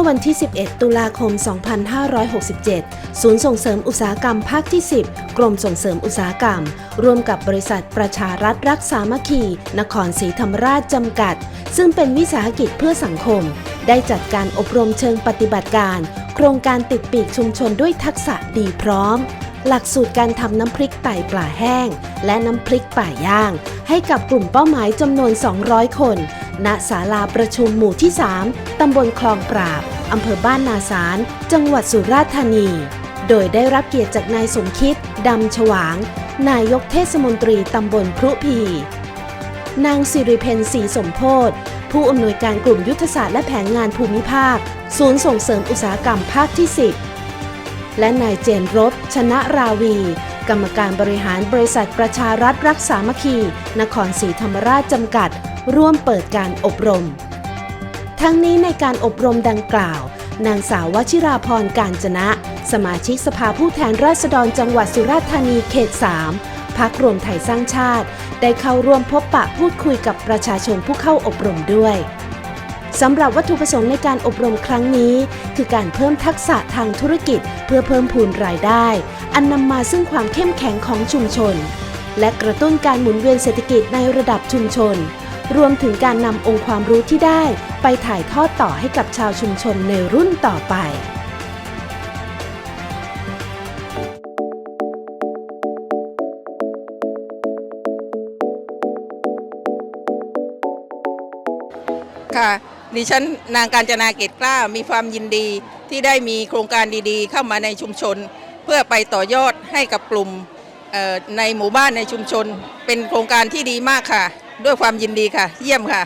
มื่อวันที่ 11 ตุลาคม 2567 ศูนย์ส่งเสริมอุตสาหกรรมภาคที่ 10 กรมส่งเสริมอุตสาหกรรม ร่วมกับบริษัทประชารัฐรักสามัคคี นครศรีธรรมราชจำกัด ซึ่งเป็นวิสาหกิจเพื่อสังคม ได้จัดการอบรมเชิงปฏิบัติการ โครงการติดปีกชุมชนด้วยทักษะดีพร้อม หลักสูตรการทำน้ำพริกไต่ปลาแห้ง และน้ำพริกป่าย่าง ให้กับกลุ่มเป้าหมายจำนวน 200 คน ณ ศาลาประชุมหมู่ที่ 3 ตำบลคลองปราบ อำเภอบ้านนาสาร จังหวัดสุราษฎร์ธานี โดยได้รับเกียรติจากนายสมคิด ดำฉวาง นายกเทศมนตรีตำบลพรุพี นางสิริเพนศรีสมโพธผู้อำนวยการกลุ่มยุทธศาสตร์และแผนงานภูมิภาค ศูนย์ส่งเสริมอุตสาหกรรมภาคที่ 10 และนายเจนรบ ชนะราวี กรรมการบริหารบริษัทประชารัฐรักษามัคคี นครศรีธรรมราชจำกัด ร่วมเปิดการอบรม ทั้งนี้ในการอบรมดังกล่าว นางสาววชิราพรการจนะ สมาชิกสภาผู้แทนราษฎรจังหวัดสุราษฎร์ธานีเขต 3พักรวมไทยสร้างชาติ ได้เข้าร่วมพบปะพูดคุยกับประชาชนผู้เข้าอบรมด้วย สำหรับวัตถุประสงค์ในการอบรมครั้งนี้ คือการเพิ่มทักษะทางธุรกิจ เพื่อเพิ่มพูนรายได้ อันนำมาซึ่งความเข้มแข็งของชุมชน และกระตุ้นการหมุนเวียนเศรษฐกิจในระดับชุมชน รวมถึงการนำองค์ความรู้ที่ได้ ไปถ่ายทอดต่อให้กับชาวชุมชนในรุ่นต่อไปค่ะ ดิฉันนางการจนาเกตกล้ามีความยินดีที่ได้มีโครงการดีๆ เข้ามาในชุมชน เพื่อไปต่อยอดให้กับกลุ่มในหมู่บ้านในชุมชน เป็นโครงการที่ดีมากค่ะ ด้วยความยินดีค่ะ เยี่ยมค่ะ